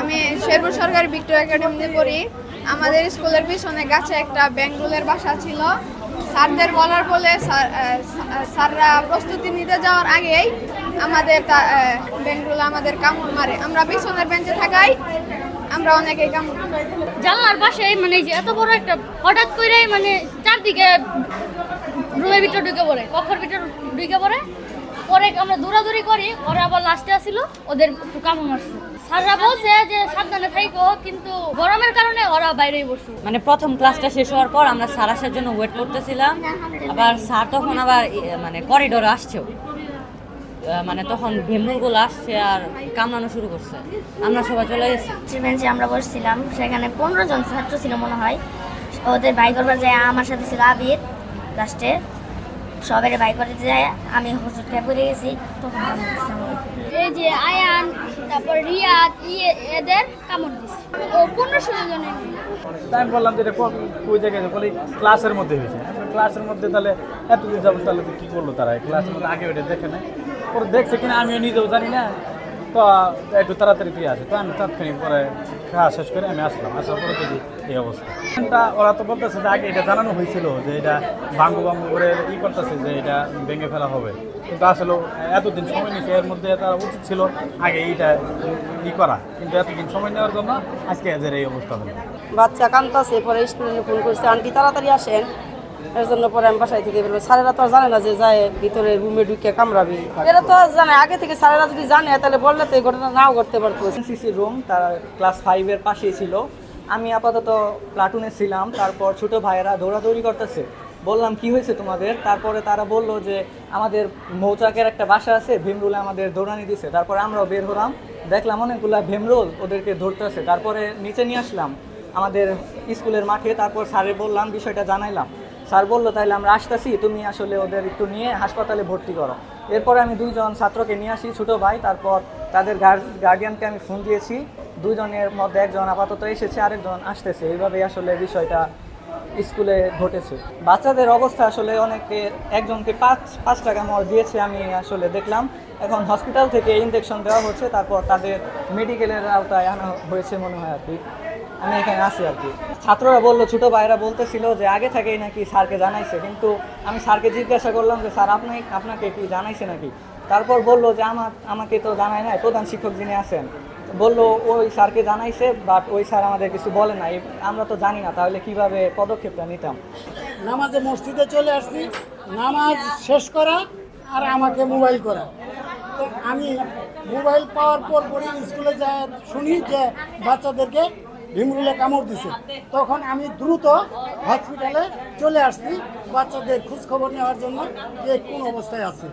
আমি শেরপুর সরকারি ভিক্টোরিয়া একাডেমিতে পড়ি। আমাদের স্কুলের পিছনে গাছে একটা বেঙ্গলের বাসা ছিল। স্যারদের বলার বলে স্যাররা প্রস্তুতি নিতে যাওয়ার আগেই আমাদের বেঙ্গল আমাদের কামড় মারে। আমরা পিছনের বেঞ্চে থাকাই, আমরা অনেকে কামড়। জানলার পাশে মানে যে এত বড় একটা হঠাৎ করে মানে চারদিকে রুমের ভিতরে ঢুকে পড়ে, কক্ষের ভিতরে ঢুকে পড়ে। পরে আমরা দৌড়াদৌড়ি করি, ওরা আবার লাস্টে আসছিল ওদের কামড় মারছে। স্যাররা বলছে যে সাবধানে থাইকো কিন্তু গরমের কারণে ওরা বাইরেই মানে প্রথম ক্লাসটা শেষ হওয়ার পর আমরা স্যার আসার জন্য ওয়েট করতেছিলাম। আবার স্যার তখন আবার মানে করিডোরে আসছেও। মানে তখন ভেমরুলগুলো আসছে আর কামড়ানো শুরু করছে। আমরা সবাই চলে গেছি। বেঞ্চে আমরা বসছিলাম সেখানে পনেরো জন ছাত্র ছিল মনে হয়। ওদের বাই করবার যায় আমার সাথে ছিল আবির লাস্টে সবাই বাই করে যায়। আমি হোসট খেয়ে পড়ে গেছি এই যে আয়ান তারপর রিয়াদ ইয়ে এদের কামড় দিছে। ও পনেরো ষোলো জনের তাই আমি বললাম যে এটা কোন ওই জায়গায় বলে ক্লাসের মধ্যে হয়েছে। ক্লাসের মধ্যে তাহলে এতদিন যাব তাহলে তো কী করল তারা? ক্লাসের মধ্যে আগে ওটা দেখে না পরে দেখছে কিনা আমিও নিজেও জানি না। তো একটু তাড়াতাড়ি দিয়ে আসে। তো আমি তাৎক্ষণিক পরে খাওয়া শেষ করে আমি আসলাম। আসার পরে দেখি এই অবস্থা। তা ওরা তো বলতেছে যে আগে এটা জানানো হয়েছিল যে এটা ভাঙ্গু ভাঙ্গু করে ই করতেছে যে এটা ভেঙে ফেলা হবে। কিন্তু আসলে এতদিন সময় নিচ্ছে এর মধ্যে তারা উচিত ছিল আগে এইটা ই করা। কিন্তু এতদিন সময় নেওয়ার জন্য আজকে এদের এই অবস্থা হলো। বাচ্চা কান্তাছে পরে স্টুডেন্টে ফোন করছে, আন্টি, তাড়াতাড়ি আসেন। এর জন্য পরে আমি বাসায় থেকে বেরোবো। স্যারেরা তো আর জানে না যে যায় ভিতরে রুমে ঢুকে কামড়াবি। এরা তো জানে। আগে থেকে স্যারেরা যদি জানে, তাহলে বললে তো ঘটনা নাও করতে পারতো। সিসি রুম তার ক্লাস ফাইভের পাশেই ছিল। আমি আপাতত প্লাটুনে ছিলাম। তারপর ছোট ভাইয়েরা দৌড়াদৌড়ি করতেছে। বললাম, কি হয়েছে তোমাদের? তারপরে তারা বলল যে, আমাদের মৌচাকের একটা বাসা আছে, ভীমরুলে আমাদের দৌড়ানি দিছে। তারপরে আমরাও বের হলাম। দেখলাম অনেকগুলা ভীমরুল ওদেরকে ধরতেছে। তারপরে নিচে নিয়ে আসলাম আমাদের স্কুলের মাঠে। তারপর স্যারে বললাম, বিষয়টা জানাইলাম। স্যার বলল তাহলে আমরা আসতেছি, তুমি আসলে ওদের একটু নিয়ে হাসপাতালে ভর্তি করো। এরপরে আমি দুইজন ছাত্রকে নিয়ে আসি, ছোটো ভাই, তারপর তাদের গার্ডিয়ানকে আমি ফোন দিয়েছি। দুজনের মধ্যে একজন আপাতত এসেছে, আরেকজন আসতেছে। এইভাবেই আসলে বিষয়টা স্কুলে ঘটেছে। বাচ্চাদের অবস্থা আসলে অনেকে, একজনকে পাঁচ পাঁচ টাকা মর দিয়েছে আমি আসলে দেখলাম। এখন হসপিটাল থেকে ইনজেকশন দেওয়া হচ্ছে, তারপর তাদের মেডিকেলের আওতায় আনা হয়েছে মনে হয় আর কি। আমি এখানে আছি আর কি। ছাত্ররা বলল, ছোটো ভাইরা বলতেছিল যে আগে থেকেই নাকি স্যারকে জানাইছে, কিন্তু আমি স্যারকে জিজ্ঞাসা করলাম যে, স্যার, আপনি, আপনাকে কি জানাইছে নাকি? তারপর বলল যে, আমার, আমাকে তো জানায় নাই, প্রধান শিক্ষক যিনি আছেন। বলল, ওই স্যারকে জানাইছে বাট ওই স্যার আমাদের কিছু বলে নাই। আমরা তো জানি না, তাহলে কীভাবে পদক্ষেপটা নিতাম? নামাজে মসজিদে চলে আসছি, নামাজ শেষ করা আর আমাকে মোবাইল করা। আমি মোবাইল পাওয়ার পর পরে স্কুলে যা শুনি যে বাচ্চাদেরকে ভিমরুলে কামড় দিছে। তখন আমি দ্রুত হসপিটালে চলে আসছি বাচ্চাদের খোঁজখবর নেওয়ার জন্য যে কোন অবস্থায় আছে।